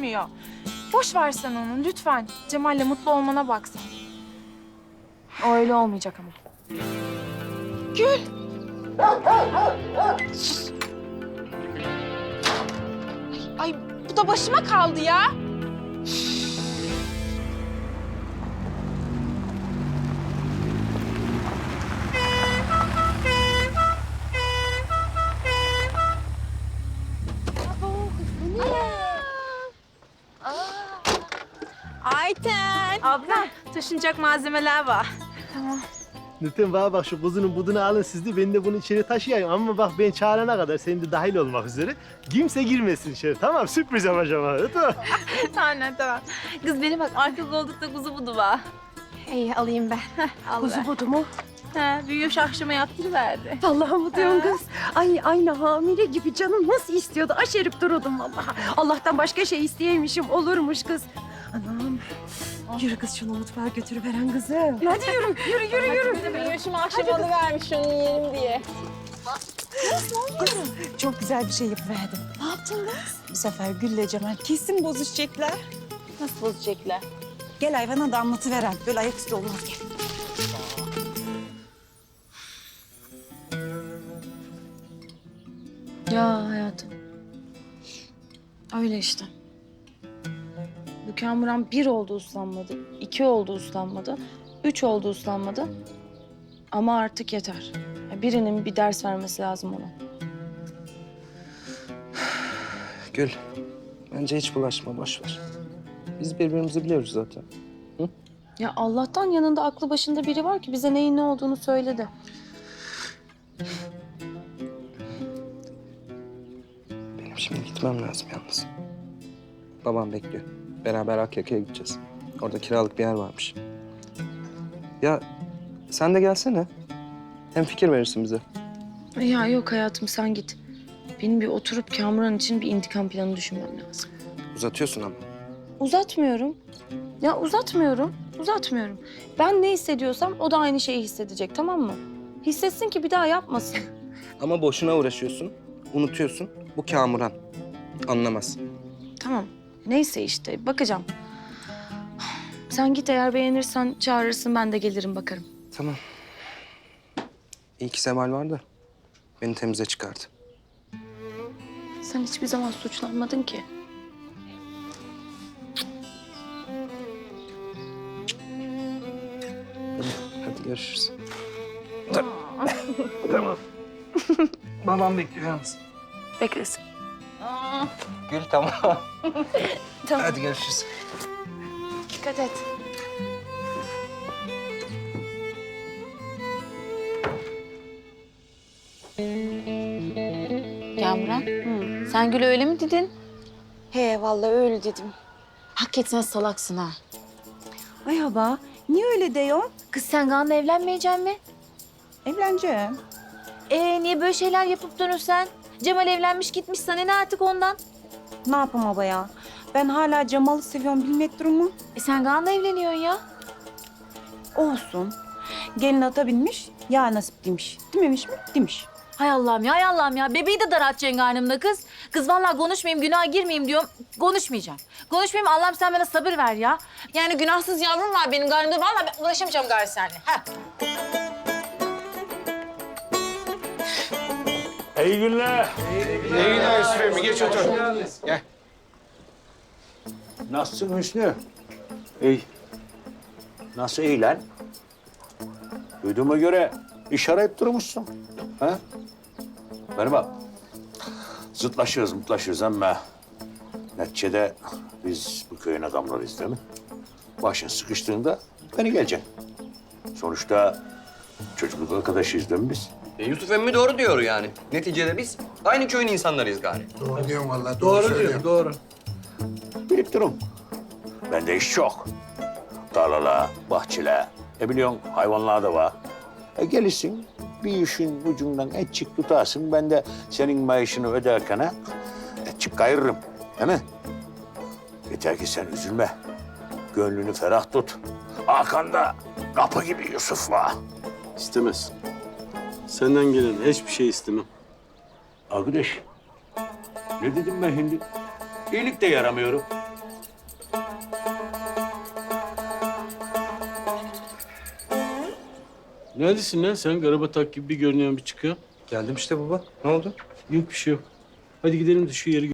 susmuyor. Boş ver sen onu lütfen. Cemal'le mutlu olmana bak sen. O öyle olmayacak ama. Gül. Sus. Ay bu da başıma kaldı ya. Ayten. Abla taşınacak malzemeler var. Lütfen bana bak şu kuzunun budunu alın siz de ben de bunu içeri taşıyayım. Ama bak ben çağırana kadar senin de dahil olmak üzere. Kimse girmesin içeri tamam sürpriz yapacağım ha. Tamam. Tamam tamam. Kız beni bak arka koltukta kuzu budu var. İyi alayım ben. Allah. Kuzu budu mu? Ha, büyüyor şahşıma yaptırıverdi. Allah'ım mı diyorsun kız? Ay aynı hamile gibi canım nasıl istiyordu? Aşerip dururdum vallahi. Allah'tan başka şey isteyeymişim olurmuş kız. Anam. Yürü kız şunu mutfağa götürüveren kızım. Hadi yürü, yürü, yürü, yürü. Büyüyor şu akşam vermiş onu yiyelim diye. Çok güzel bir şey yapıverdim. Ne yaptın kız? Bu sefer Gül'le Cemal kesin bozuşacaklar. Nasıl bozacaklar? Gel hayvana da anlatıveren. Böyle ayaküstü olmaz gel. Ya hayatım. Öyle işte. Bu Kamuran bir oldu uslanmadı, iki oldu uslanmadı, üç oldu uslanmadı. Ama artık yeter. Birinin bir ders vermesi lazım ona. Gül, bence hiç bulaşma, boş ver. Biz birbirimizi biliyoruz zaten. Ya Allah'tan yanında aklı başında biri var ki bize neyin ne olduğunu söyledi. Benim şimdi gitmem lazım yalnız. Babam bekliyor. Beraber Akyaka'ya gideceğiz. Orada kiralık bir yer varmış. Ya sen de gelsene. Hem fikir verirsin bize. Ya yok hayatım sen git. Benim bir oturup Kamuran için bir intikam planı düşünmem lazım. Uzatıyorsun ama. Uzatmıyorum. Ya uzatmıyorum. Uzatmıyorum. Ben ne hissediyorsam o da aynı şeyi hissedecek tamam mı? Hissetsin ki bir daha yapmasın. Ama boşuna uğraşıyorsun, unutuyorsun. Bu Kamuran. Anlamaz. tamam. Neyse işte bakacağım. Sen git eğer beğenirsen çağırırsın ben de gelirim bakarım. Tamam. İyi ki Seval var da beni temize çıkardı. Sen hiçbir zaman suçlanmadın ki. Hadi görüşürüz. Babam bekliyor yalnız. Beklesin. Gül tamam. Tamam. Hadi görüşürüz. Dikkat et. Kamran, sen Gül'e öyle mi dedin? He vallahi öyle dedim. Hakikaten salaksın ha. Ay haba niye öyle diyorsun? Kız sen Kaan'la evlenmeyecek mi? Evleneceğim. Ee niye böyle şeyler yapıp durursan? Cemal evlenmiş gitmiş sana ne artık ondan? Ne yapayım haba ya? Ben hala Cemal'ı seviyorum bilmek durumu. E sen Kaan'la evleniyorsun ya. Olsun. Gelin ata binmiş, ya nasip demiş. Dememiş mi? Demiş. Hay Allah'ım ya hay Allah'ım ya. Bebeği de daraltacaksın karnımda kız. Kız vallahi konuşmayayım, günaha girmeyeyim diyorum. Konuşmayacağım. Konuşmayayım Allah'ım sen bana sabır ver ya. Yani günahsız yavrum var benim karnımda. Vallahi ben ulaşamayacağım gari seninle. Ha. İyi günler. İyi günler Yusuf emmi. Geç otur. Gel. Nasılsın Hüsnü? İyi. Nasıl iyi lan? Duyduğuma göre iş arayıp durmuşsun. Ha? Bana bak. Zıtlaşıyoruz, mutlaşıyoruz ama neticede biz bu köyün adamlarıyız değil mi? Başın sıkıştığında beni geleceksin. Sonuçta çocukluk arkadaşıyız değil mi biz? E, Yusuf emmi doğru diyor yani. Neticede biz aynı köyün insanlarıyız gari. Doğru diyorsun vallahi. Doğru, diyorsun. Doğru. Bilip durun. Bende iş çok. Tarlala, bahçele, ne biliyorsun hayvanlar da var. E gelirsin, bir işin ucundan etçik tutarsın. Ben de senin maaşını öderken ha, etçik kayırırım. Değil mi? Yeter ki sen üzülme. Gönlünü ferah tut. Arkanda kapı gibi Yusuf var. İstemez. Senden gelen hiçbir şey istemem. Arkadaş, ne dedim ben şimdi? İyilik de yaramıyorum. Neredesin lan sen? Garabatak gibi bir görünen bir çıkıyor. Geldim işte baba. Ne oldu? Yok bir şey yok. Hadi gidelim de şu yeri